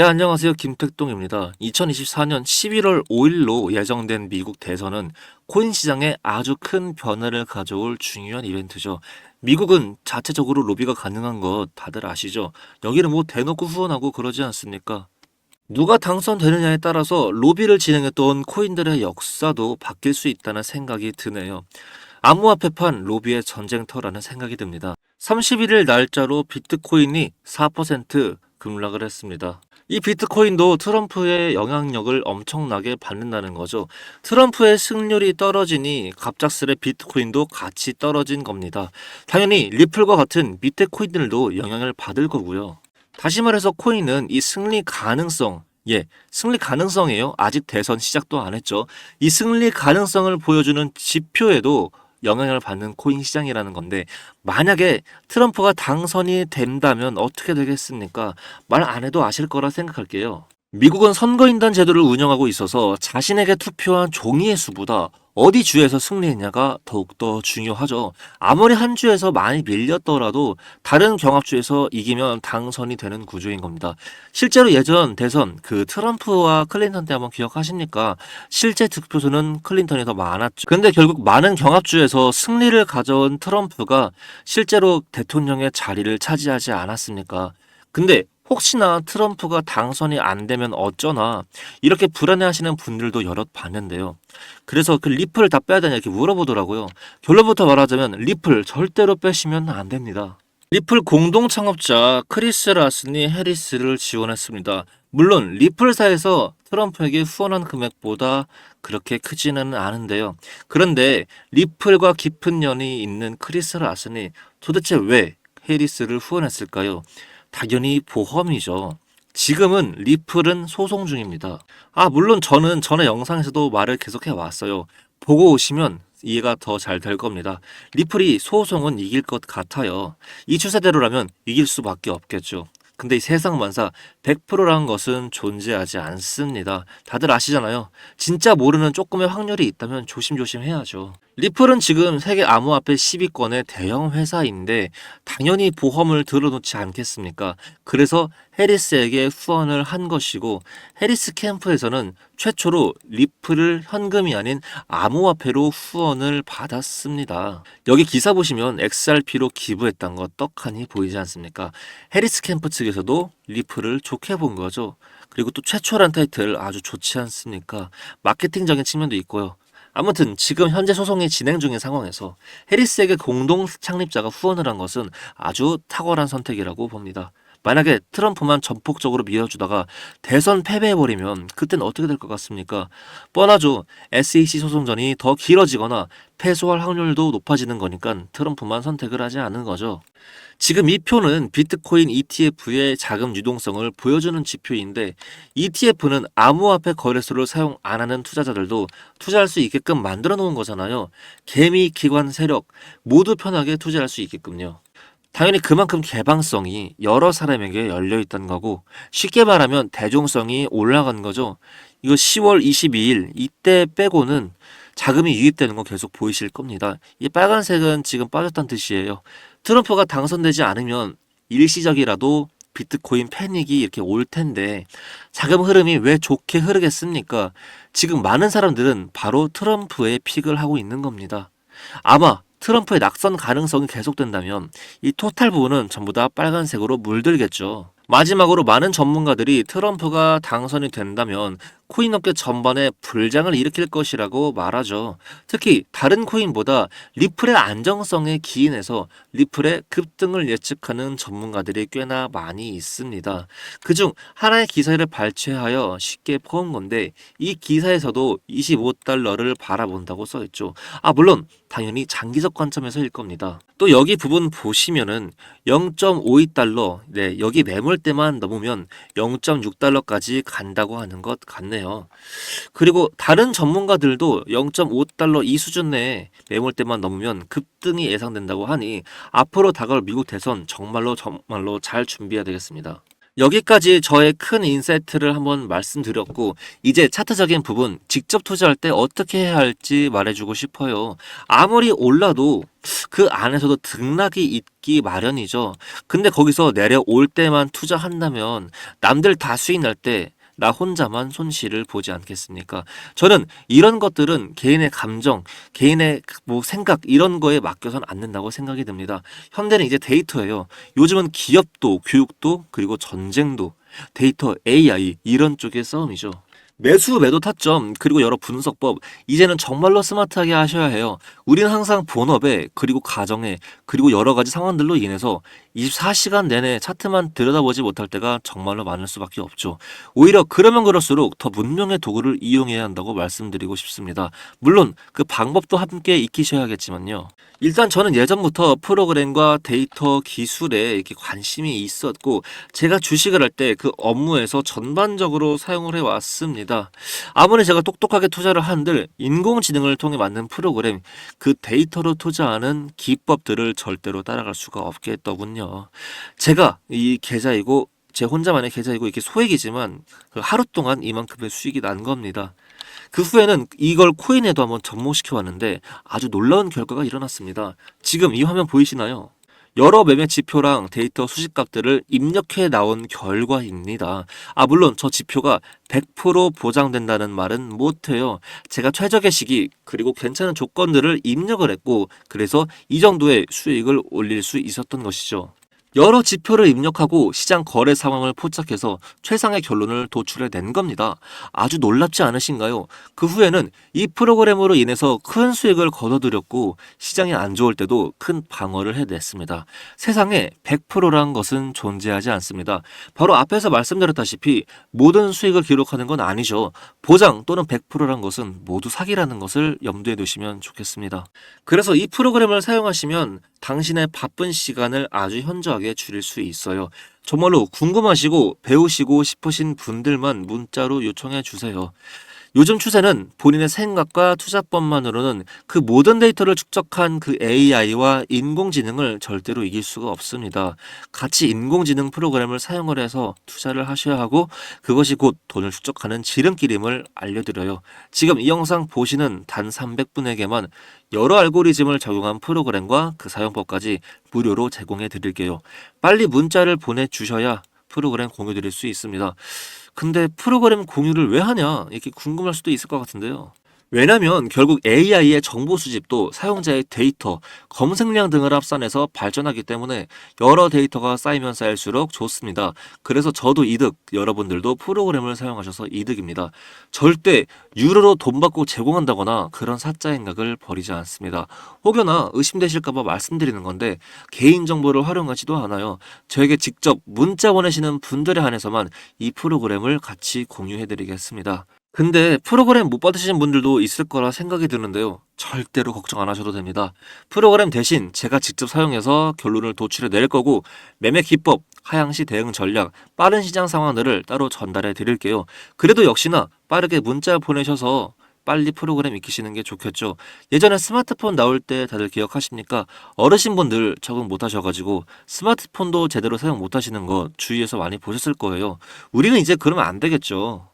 네, 안녕하세요. 김택동입니다. 2024년 11월 5일로 예정된 미국 대선은 코인 시장에 아주 큰 변화를 가져올 중요한 이벤트죠. 미국은 자체적으로 로비가 가능한 것 다들 아시죠? 여기는 뭐 대놓고 후원하고 그러지 않습니까? 누가 당선되느냐에 따라서 로비를 진행했던 코인들의 역사도 바뀔 수 있다는 생각이 드네요. 암호화폐판 로비의 전쟁터라는 생각이 듭니다. 31일 날짜로 비트코인이 4% 급락을 했습니다. 이 비트코인도 트럼프의 영향력을 엄청나게 받는다는 거죠. 트럼프의 승률이 떨어지니 갑작스레 비트코인도 같이 떨어진 겁니다. 당연히 리플과 같은 밑에 코인들도 영향을 받을 거고요. 다시 말해서 코인은 이 승리 가능성, 예, 승리 가능성이에요. 아직 대선 시작도 안 했죠. 이 승리 가능성을 보여주는 지표에도 영향을 받는 코인 시장이라는 건데 만약에 트럼프가 당선이 된다면 어떻게 되겠습니까? 말 안 해도 아실 거라 생각할게요. 미국은 선거인단 제도를 운영하고 있어서 자신에게 투표한 종이의 수보다 어디 주에서 승리했냐가 더욱더 중요하죠. 아무리 한 주에서 많이 밀렸더라도 다른 경합주에서 이기면 당선이 되는 구조인 겁니다. 실제로 예전 대선 그 트럼프와 클린턴 때 한번 기억하십니까? 실제 득표수는 클린턴이 더 많았죠. 근데 결국 많은 경합주에서 승리를 가져온 트럼프가 실제로 대통령의 자리를 차지하지 않았습니까? 근데 혹시나 트럼프가 당선이 안 되면 어쩌나 이렇게 불안해하시는 분들도 여럿 봤는데요. 그래서 그 리플을 다 빼야 되냐 이렇게 물어보더라고요. 결론부터 말하자면 리플 절대로 빼시면 안 됩니다. 리플 공동 창업자 크리스 라스니 해리스를 지원했습니다. 물론 리플사에서 트럼프에게 후원한 금액보다 그렇게 크지는 않은데요. 그런데 리플과 깊은 연이 있는 크리스 라스니 도대체 왜 해리스를 후원했을까요? 당연히 보험이죠. 지금은 리플은 소송 중입니다. 아, 물론 저는 전에 영상에서도 말을 계속해 왔어요. 보고 오시면 이해가 더 잘 될 겁니다. 리플이 소송은 이길 것 같아요. 이 추세대로라면 이길 수밖에 없겠죠. 근데 이 세상 만사 100%라는 것은 존재하지 않습니다. 다들 아시잖아요. 진짜 모르는 조금의 확률이 있다면 조심조심 해야죠. 리플은 지금 세계 암호화폐 10위권의 대형 회사인데 당연히 보험을 들어놓지 않겠습니까? 그래서 해리스에게 후원을 한 것이고 해리스 캠프에서는 최초로 리플을 현금이 아닌 암호화폐로 후원을 받았습니다. 여기 기사 보시면 XRP로 기부했던 거 떡하니 보이지 않습니까? 해리스 캠프 측에서도 리플을 좋게 본 거죠. 그리고 또 최초란 타이틀 아주 좋지 않습니까? 마케팅적인 측면도 있고요. 아무튼 지금 현재 소송이 진행 중인 상황에서 해리스에게 공동 창립자가 후원을 한 것은 아주 탁월한 선택이라고 봅니다. 만약에 트럼프만 전폭적으로 밀어주다가 대선 패배해버리면 그땐 어떻게 될 것 같습니까? 뻔하죠. SEC 소송전이 더 길어지거나 패소할 확률도 높아지는 거니까 트럼프만 선택을 하지 않은 거죠. 지금 이 표는 비트코인 ETF의 자금 유동성을 보여주는 지표인데 ETF는 암호화폐 거래소를 사용 안 하는 투자자들도 투자할 수 있게끔 만들어 놓은 거잖아요. 개미, 기관, 세력 모두 편하게 투자할 수 있게끔요. 당연히 그만큼 개방성이 여러 사람에게 열려 있다는 거고 쉽게 말하면 대중성이 올라간 거죠. 이거 10월 22일 이때 빼고는 자금이 유입되는 거 계속 보이실 겁니다. 이 빨간색은 지금 빠졌다는 뜻이에요. 트럼프가 당선되지 않으면 일시적이라도 비트코인 패닉이 이렇게 올 텐데 자금 흐름이 왜 좋게 흐르겠습니까? 지금 많은 사람들은 바로 트럼프의 픽을 하고 있는 겁니다. 아마 트럼프의 낙선 가능성이 계속된다면 이 토탈 부분은 전부 다 빨간색으로 물들겠죠. 마지막으로 많은 전문가들이 트럼프가 당선이 된다면 코인 업계 전반에 불장을 일으킬 것이라고 말하죠. 특히 다른 코인보다 리플의 안정성에 기인해서 리플의 급등을 예측하는 전문가들이 꽤나 많이 있습니다. 그중 하나의 기사를 발췌하여 쉽게 퍼온 건데 이 기사에서도 25달러를 바라본다고 써있죠. 아 물론 당연히 장기적 관점에서일 겁니다. 또 여기 부분 보시면은 0.52달러, 네 여기 매물대만 넘으면 0.6달러까지 간다고 하는 것 같네요. 그리고 다른 전문가들도 0.5달러 이 수준 내에 매물대만 넘으면 급등이 예상된다고 하니 앞으로 다가올 미국 대선 정말로 정말로 잘 준비해야 되겠습니다. 여기까지 저의 큰 인사이트를 한번 말씀드렸고 이제 차트적인 부분 직접 투자할 때 어떻게 해야 할지 말해주고 싶어요. 아무리 올라도 그 안에서도 등락이 있기 마련이죠. 근데 거기서 내려올 때만 투자한다면 남들 다 수익 날 때 나 혼자만 손실을 보지 않겠습니까? 저는 이런 것들은 개인의 감정, 개인의 뭐 생각 이런 거에 맡겨선 안 된다고 생각이 듭니다. 현대는 이제 데이터예요. 요즘은 기업도 교육도 그리고 전쟁도 데이터 AI 이런 쪽의 싸움이죠. 매수 매도 타점 그리고 여러 분석법 이제는 정말로 스마트하게 하셔야 해요. 우리는 항상 본업에 그리고 가정에 그리고 여러 가지 상황들로 인해서 24시간 내내 차트만 들여다보지 못할 때가 정말로 많을 수밖에 없죠. 오히려 그러면 그럴수록 더 문명의 도구를 이용해야 한다고 말씀드리고 싶습니다. 물론 그 방법도 함께 익히셔야겠지만요. 일단 저는 예전부터 프로그램과 데이터 기술에 이렇게 관심이 있었고 제가 주식을 할 때 그 업무에서 전반적으로 사용을 해 왔습니다. 아무리 제가 똑똑하게 투자를 한들 인공지능을 통해 만든 프로그램 그 데이터로 투자하는 기법들을 절대로 따라갈 수가 없겠더군요. 제가 이 계좌이고 제 혼자만의 계좌이고 이렇게 소액이지만 그 하루 동안 이만큼의 수익이 난 겁니다. 그 후에는 이걸 코인에도 한번 접목시켜 왔는데 아주 놀라운 결과가 일어났습니다. 지금 이 화면 보이시나요? 여러 매매 지표랑 데이터 수식값들을 입력해 나온 결과입니다. 아, 물론 저 지표가 100% 보장된다는 말은 못해요. 제가 최적의 시기, 그리고 괜찮은 조건들을 입력을 했고, 그래서 이 정도의 수익을 올릴 수 있었던 것이죠. 여러 지표를 입력하고 시장 거래 상황을 포착해서 최상의 결론을 도출해 낸 겁니다. 아주 놀랍지 않으신가요? 그 후에는 이 프로그램으로 인해서 큰 수익을 거둬들였고 시장이 안 좋을 때도 큰 방어를 해냈습니다. 세상에 100%란 것은 존재하지 않습니다. 바로 앞에서 말씀드렸다시피 모든 수익을 기록하는 건 아니죠. 보장 또는 100%란 것은 모두 사기라는 것을 염두에 두시면 좋겠습니다. 그래서 이 프로그램을 사용하시면 당신의 바쁜 시간을 아주 현저하게 줄일 수 있어요. 정말로 궁금하시고 배우시고 싶으신 분들만 문자로 요청해 주세요. 요즘 추세는 본인의 생각과 투자법만으로는 그 모든 데이터를 축적한 그 AI와 인공지능을 절대로 이길 수가 없습니다. 같이 인공지능 프로그램을 사용을 해서 투자를 하셔야 하고 그것이 곧 돈을 축적하는 지름길임을 알려드려요. 지금 이 영상 보시는 단 300분에게만 여러 알고리즘을 적용한 프로그램과 그 사용법까지 무료로 제공해 드릴게요. 빨리 문자를 보내주셔야 프로그램 공유 드릴 수 있습니다. 근데 프로그램 공유를 왜 하냐? 이렇게 궁금할 수도 있을 것 같은데요. 왜냐면 결국 AI의 정보 수집도 사용자의 데이터, 검색량 등을 합산해서 발전하기 때문에 여러 데이터가 쌓이면 쌓일수록 좋습니다. 그래서 저도 이득, 여러분들도 프로그램을 사용하셔서 이득입니다. 절대 유료로 돈 받고 제공한다거나 그런 사짜 행각을 벌이지 않습니다. 혹여나 의심되실까봐 말씀드리는 건데 개인정보를 활용하지도 않아요. 저에게 직접 문자 보내시는 분들에 한해서만 이 프로그램을 같이 공유해드리겠습니다. 근데 프로그램 못 받으시는 분들도 있을 거라 생각이 드는데요. 절대로 걱정 안 하셔도 됩니다. 프로그램 대신 제가 직접 사용해서 결론을 도출해 낼 거고 매매 기법, 하향시 대응 전략, 빠른 시장 상황들을 따로 전달해 드릴게요. 그래도 역시나 빠르게 문자 보내셔서 빨리 프로그램 익히시는 게 좋겠죠. 예전에 스마트폰 나올 때 다들 기억하십니까? 어르신분들 적응 못 하셔가지고 스마트폰도 제대로 사용 못 하시는 거 주위에서 많이 보셨을 거예요. 우리는 이제 그러면 안 되겠죠.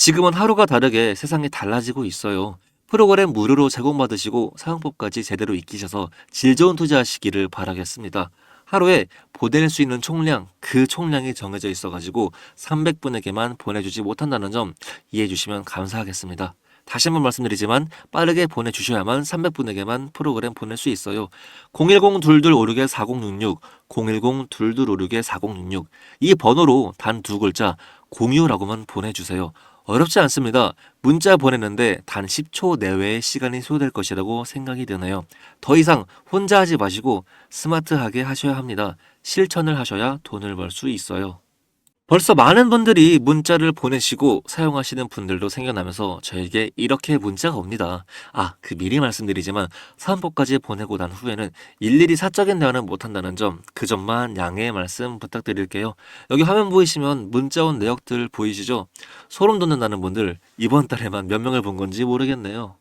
지금은 하루가 다르게 세상이 달라지고 있어요. 프로그램 무료로 제공받으시고 사용법까지 제대로 익히셔서 질 좋은 투자하시기를 바라겠습니다. 하루에 보낼 수 있는 총량, 그 총량이 정해져 있어가지고 300분에게만 보내주지 못한다는 점 이해해 주시면 감사하겠습니다. 다시 한번 말씀드리지만 빠르게 보내주셔야만 300분에게만 프로그램 보낼 수 있어요. 010-2256-4066, 010-2256-4066. 이 번호로 단 두 글자 공유라고만 보내주세요. 어렵지 않습니다. 문자 보내는데 단 10초 내외의 시간이 소요될 것이라고 생각이 드네요. 더 이상 혼자 하지 마시고 스마트하게 하셔야 합니다. 실천을 하셔야 돈을 벌 수 있어요. 벌써 많은 분들이 문자를 보내시고 사용하시는 분들도 생겨나면서 저에게 이렇게 문자가 옵니다. 아, 그 미리 말씀드리지만 사은법까지 보내고 난 후에는 일일이 사적인 대화는 못한다는 점, 그 점만 양해의 말씀 부탁드릴게요. 여기 화면 보이시면 문자 온 내역들 보이시죠? 소름 돋는다는 분들 이번 달에만 몇 명을 본 건지 모르겠네요.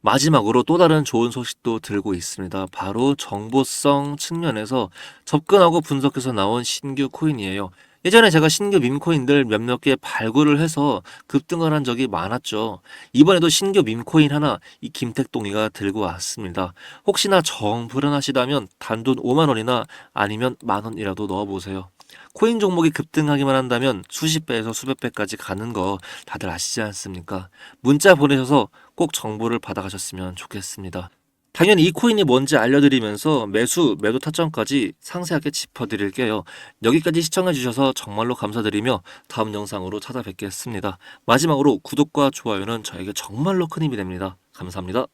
마지막으로 또 다른 좋은 소식도 들고 있습니다. 바로 정보성 측면에서 접근하고 분석해서 나온 신규 코인이에요. 예전에 제가 신규 밈코인들 몇몇 개 발굴을 해서 급등을 한 적이 많았죠. 이번에도 신규 밈코인 하나 이 김택동이가 들고 왔습니다. 혹시나 정 불안하시다면 단돈 5만 원이나 아니면 만 원이라도 넣어보세요. 코인 종목이 급등하기만 한다면 수십 배에서 수백 배까지 가는 거 다들 아시지 않습니까? 문자 보내셔서 꼭 정보를 받아가셨으면 좋겠습니다. 당연히 이 코인이 뭔지 알려드리면서 매수, 매도 타점까지 상세하게 짚어드릴게요. 여기까지 시청해주셔서 정말로 감사드리며 다음 영상으로 찾아뵙겠습니다. 마지막으로 구독과 좋아요는 저에게 정말로 큰 힘이 됩니다. 감사합니다.